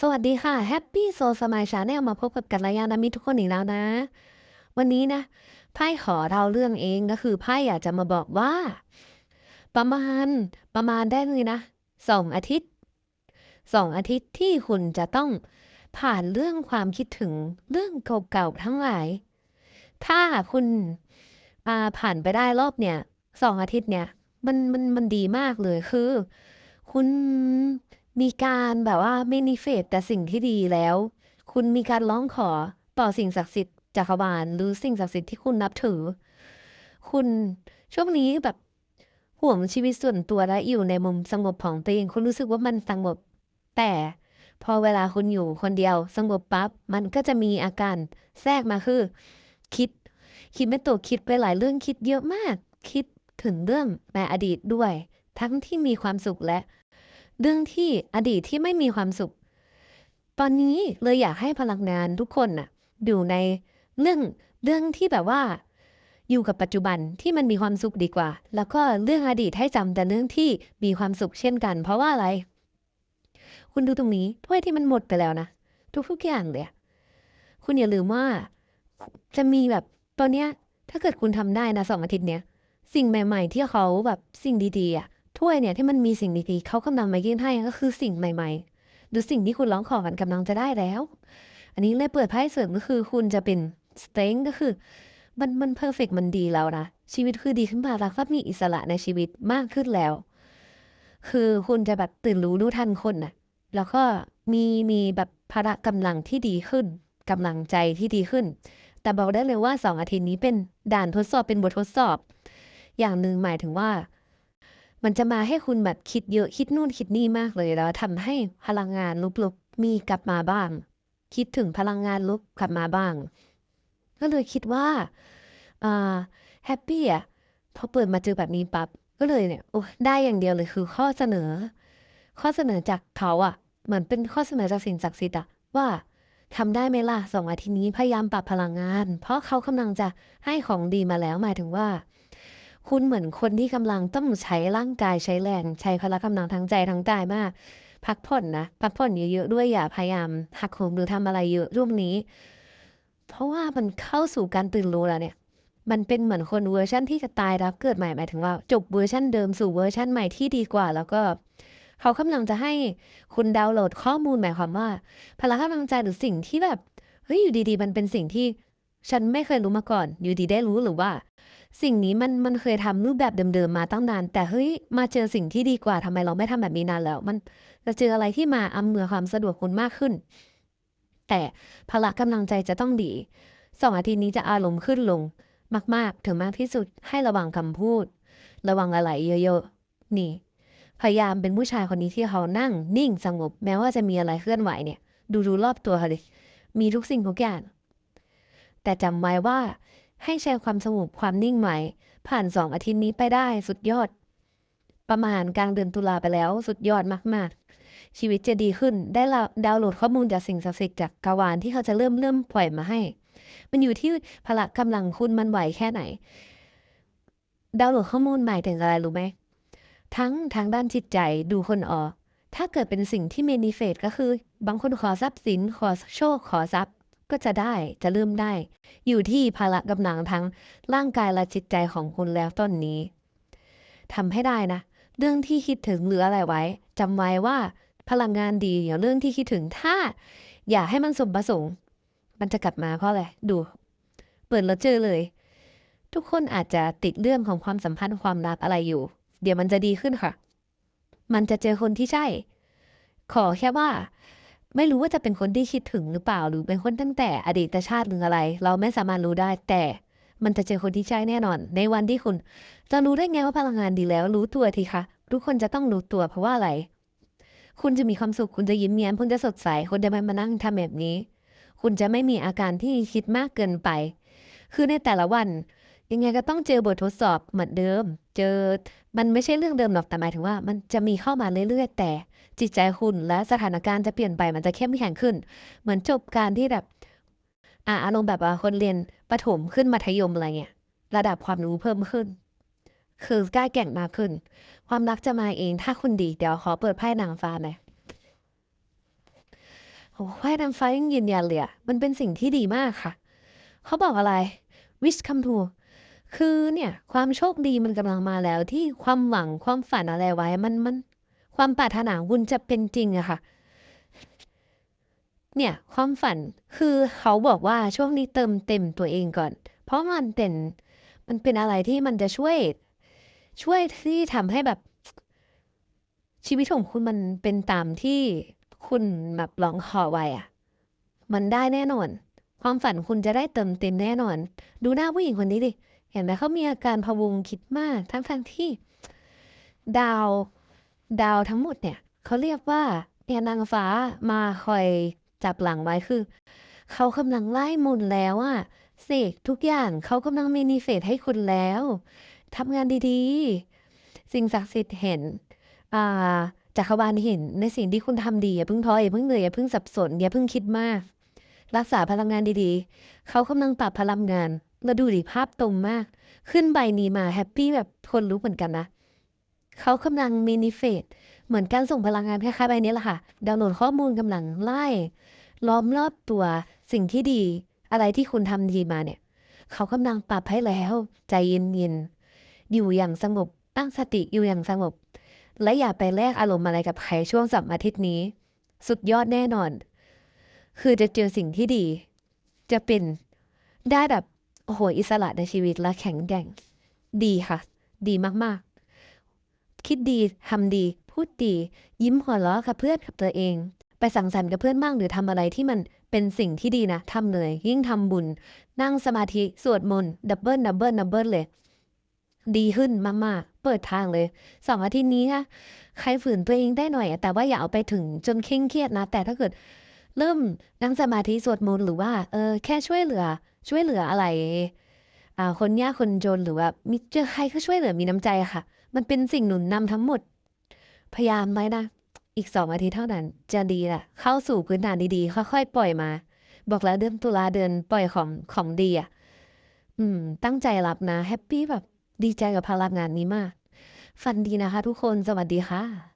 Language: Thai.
สวัสดีค่ะ Happy Soul Smile Channel มาพบกับกัลยาณมิตรทุกคนอีกแล้วนะ วันนี้นะไพ่ขอเล่าเรื่องเองก็คือไพ่อยากจะมาบอกว่า ประมาณประมาณได้เลยนะสองอาทิตย์สองอาทิตย์ที่คุณจะต้องผ่านเรื่องความคิดถึงเรื่องเก่าๆทั้งหลาย ถ้าคุณาผ่านไปได้รอบเนี่ยสองอาทิตย์เนี่ย มันมันมันดีมากเลยคือ คุณ มีการแบบว่า manifest แต่สิ่งที่ดีแล้ว คุณมีการร้องขอต่อสิ่งศักดิ์สิทธิ์จักรวาลหรือสิ่งศักดิ์สิทธิ์ที่คุณนับถือ คุณช่วงนี้แบบห่วงชีวิตส่วนตัวและอยู่ในมุมสงบของตัวเองคุณรู้สึกว่ามันสงบ แต่พอเวลาคุณอยู่คนเดียวสงบปั๊บมันก็จะมีอาการแทรกมาคือ คิด คิดไม่ตกคิดไปหลายเรื่องคิดเยอะมาก คิดถึงเรื่องในอดีตด้วย ทั้งที่มีความสุขและ เรื่องที่อดีตที่ไม่มีความสุข ตอนนี้เลยอยากให้พลังงานทุกคนน่ะอยู่ในเรื่องเรื่องที่แบบว่า อยู่กับปัจจุบันที่มันมีความสุขดีกว่า แล้วก็เรื่องอดีตให้จำแต่เรื่องที่มีความสุขเช่นกัน เพราะว่าอะไร คุณดูตรงนี้ถ้วยที่มันหมดไปแล้วนะทุกๆอย่างเลยคุณอย่าลืมว่าจะมีแบบตอนเนี้ย ถ้าเกิดคุณทำได้นะสองอาทิตย์เนี้ยสิ่งใหม่ ๆ ที่เขาแบบสิ่งดีๆอะ ถ้วยเนี่ยที่มันมีสิ่งดีๆเขากำลังมายื่นให้ก็คือสิ่งใหม่ๆ หรือสิ่งที่คุณร้องขอกันกำลังจะได้แล้ว อันนี้เลยเปิดไพ่เสริมก็คือคุณจะเป็นสเต็งก็คือ มันมันเพอร์เฟกมันดีแล้วนะ ชีวิตคือดีขึ้นมาแล้วก็มีอิสระในชีวิตมากขึ้นแล้ว คือคุณจะแบบตื่นรู้รู้ทันคนน่ะแล้วก็มีมีแบบพละกำลังที่ดีขึ้นกำลังใจที่ดีขึ้น แต่บอกได้เลยว่าสองอาทิตย์นี้เป็นด่านทดสอบเป็นบททดสอบ อย่างหนึ่งหมายถึงว่า มันจะมาให้คุณแบบคิดเยอะคิดนู่นคิดนี่มากเลยแล้วทำให้พลังงานลบๆมีกลับมาบ้าง คิดถึงพลังงานลบกลับมาบ้าง ก็เลยคิดว่าอ่าแฮปปี้อะพอเปิดมาเจอแบบนี้ปั๊บก็เลยเนี่ยโอ้ได้อย่างเดียวเลยคือข้อเสนอ ข้อเสนอจากเขาอะเหมือนเป็นข้อเสนอจากสิ่งศักดิ์สิทธิ์อะว่าทำได้ไหมล่ะสองอาทิตย์นี้พยายามปรับพลังงาน เพราะเขากำลังจะให้ของดีมาแล้วหมายถึงว่า คุณเหมือนคนที่กำลังต้องใช้ร่างกายใช้แรง ใช้พละกำลังทั้งใจทั้งกายมาก พักผ่อนนะ พักผ่อนเยอะๆด้วยอย่าพยายามหักโหมหรือทำอะไรเยอะร่วมนี้ เพราะว่ามันเข้าสู่การตื่นรู้แล้วเนี่ย มันเป็นเหมือนคนเวอร์ชั่นที่จะตายแล้วเกิดใหม่หมายถึงว่า จบเวอร์ชั่นเดิมสู่เวอร์ชั่นใหม่ที่ดีกว่า แล้วก็เขากำลังจะให้คุณดาวน์โหลดข้อมูลหมายความว่า พละกำลังใจหรือสิ่งที่แบบเฮ้ยอยู่ดีๆ มันเป็นสิ่งที่ฉันไม่เคยรู้มาก่อน อยู่ดีได้รู้หรือว่า สิ่งนี้มันมันเคยทำรูปแบบเดิมๆมาตั้งนาน แต่เฮ้ยมาเจอสิ่งที่ดีกว่าทำไมเราไม่ทำแบบนี้นานแล้ว มันจะเจออะไรที่มาอำนวยความสะดวกคุณมากขึ้น แต่พละกำลังใจจะต้องดีสองอาทิตย์นี้จะอารมณ์ขึ้นลง มาก ๆ ถึงมากที่สุดให้ระวังคำพูด ระวังอะไรเยอะๆนี่ พยายามเป็นผู้ชายคนนี้ที่เขานั่งนิ่งสงบ แม้ว่าจะมีอะไรเคลื่อนไหวเนี่ย ดูดูรอบตัวเขาเลยมีทุกสิ่งทุกอย่างแต่จำไว้ว่า ให้ใช้ความสงบความนิ่งไว้ผ่านสองอาทิตย์นี้ไปได้สุดยอด ประมาณกลางเดือนตุลาไปแล้วสุดยอดมากๆ ชีวิตจะดีขึ้นได้ละดาวน์โหลดข้อมูลจากสิ่งศักดิ์สิทธิ์จากกาวานที่เขาจะเริ่มเริ่มปล่อยมาให้ มันอยู่ที่พละกำลังคุณมันไหวแค่ไหน ดาวน์โหลดข้อมูลหมายถึงอะไรรู้ไหมทั้งทางด้านจิตใจดูคนออก ถ้าเกิดเป็นสิ่งที่เมนิเฟตก็คือ บางคนขอทรัพย์สิน ขอโชค ขอทรัพย์ ก็จะได้จะเริ่มได้ อยู่ที่พละกำลังทั้งร่างกายและจิตใจของคุณแล้วต้นนี้ทำให้ได้นะ เรื่องที่คิดถึงหรืออะไรไว้จำไว้ว่าพลังงานดีเดี๋ยวเรื่องที่คิดถึงถ้า อย่าให้มันสมประสงค์ มันจะกลับมาเพราะอะไรดู เปิดแล้วเจอเลย ทุกคนอาจจะติดเรื่องของความสัมพันธ์ความรักอะไรอยู่ เดี๋ยวมันจะดีขึ้นค่ะ มันจะเจอคนที่ใช่ ขอแค่ว่า ไม่รู้ว่าจะเป็นคนที่คิดถึงหรือเปล่า หรือเป็นคนตั้งแต่อดีตชาติหรืออะไร เราไม่สามารถรู้ได้แต่มันจะเจอคนที่ใช่แน่นอน ในวันที่คุณ จะรู้ได้ไงว่าพลังงานดีแล้ว รู้ตัวทีคะทุกคนจะต้องรู้ตัวเพราะว่าอะไร คุณจะมีความสุขคุณจะยิ้มแย้มคุณจะสดใสคุณจะไม่มานั่งทำแบบนี้ คุณจะไม่มีอาการที่คิดมากเกินไป คือในแต่ละวัน ยังไงก็ต้องเจอบททดสอบเหมือนเดิม เจอมันไม่ใช่เรื่องเดิมหรอกแต่หมายถึงว่า มันจะมีเข้ามาเรื่อยๆ แต่จิตใจคุณและสถานการณ์จะเปลี่ยนไปมันจะเข้มแข็งขึ้น เหมือนจบการที่แบบอ่าอารมณ์แบบคนเรียนประถมขึ้นมัธยมอะไรเงี้ยระดับความรู้เพิ่มขึ้น คือกล้าแก่งมากขึ้น ความรักจะมาเองถ้าคุณดีเดี๋ยวขอเปิดไพ่นางฟ้าหน่อยโอ้ไพ่นางฟ้ายังยืนยันเลยอะมันเป็นสิ่งที่ดีมากค่ะ เขาบอกอะไร wish come true คือเนี่ยความโชคดีมันกำลังมาแล้วที่ความหวังความฝันอะไรไว้ มันมัน ความปรารถนาของคุณจะเป็นจริงอะค่ะ เนี่ยความฝันคือเขาบอกว่าช่วงนี้เติมเต็มตัวเองก่อน เพราะมันเป็นมันเป็นอะไรที่มันจะช่วย ช่วยที่ทำให้แบบ ชีวิตของคุณมันเป็นตามที่คุณแบบร้องขอไว้อะมันได้แน่นอน ความฝันคุณจะได้เติมเต็มแน่นอน ดูหน้าผู้หญิงคนนี้ดิ เห็นไหมเขามีอาการพะวงคิดมาก ทั้งๆที่ ดาวดาวทั้งหมดเนี่ยเขาเรียกว่าเนี่ยนางฟ้ามาคอยจับหลังไว้คือเขากำลังไล่มนแล้วอะเสกทุกอย่างเขากำลัง manifest ให้คุณแล้วทำงานดีๆ สิ่งศักดิ์สิทธิ์เห็นอ่าจักรวาลเห็นในสิ่งที่คุณทำดีอย่าเพิ่งท้ออย่าเพิ่งเหนื่อยอย่าเพิ่งสับสนอย่าเพิ่งคิดมาก รักษาพลังงานดีๆ เขากำลังปรับพลังงาน แล้วดูดิภาพตรงมาก ขึ้นใบนี้มาแฮปปี้แบบขนลุกเหมือนกันนะ เขากำลัง manifest เหมือนการส่งพลังงานคล้ายๆใบนี้แหละค่ะ ดาวน์โหลดข้อมูลกำลังไล่ ล้อมรอบตัวสิ่งที่ดี อะไรที่คุณทำดีมาเนี่ย เขากำลังปรับให้แล้ว ใจเย็นๆ อยู่อย่างสงบ ตั้งสติอยู่อย่างสงบ และอย่าไปแลกอารมณ์อะไรกับใครช่วง2อาทิตย์นี้ สุดยอดแน่นอน คือจะเจอสิ่งที่ดี จะเป็นได้แบบ โอ้โฮอิสระในชีวิตและแข็งแกร่ง ดีค่ะ ดีมากๆ คิดดีทำดี พูดดี ยิ้มหัวเราะกับเพื่อนกับตัวเอง ไปสังสรรค์กับเพื่อนบ้างหรือทำอะไรที่มันเป็นสิ่งที่ดีนะทำเลย ยิ่งทำบุญ นั่งสมาธิ สวดมนต์ ดับเบิลดับเบิลดับเบิลเลย ดีขึ้นมากๆ เปิดทางเลย2องอาทิตย์นี้นะใครฝืนตัวเองได้หน่อย แต่ว่าอย่าเอาไปถึงจนเคร่งเครียดนะ แต่ถ้าเกิด เริ่มนั่งสมาธิสวดมนต์หรือว่าเออแค่ช่วยเหลือ ช่วยเหลืออะไรอ่าคนยากคนจนหรือว่ามีเจอใครก็ช่วยเหลือมีน้ำใจค่ะ มันเป็นสิ่งหนุนนำทั้งหมด พยายามไว้นะ อีก2อาทิตย์เท่านั้น จะดีแหละเข้าสู่พื้นฐานดีๆ ค่อยๆ ปล่อยมา บอกแล้วเดือนตุลาเดือนปล่อยของของดีอะอืม ตั้งใจรับนะแฮปปี้แบบดีใจกับพลังงานนี้มาก ฝันดีนะคะทุกคนสวัสดีค่ะ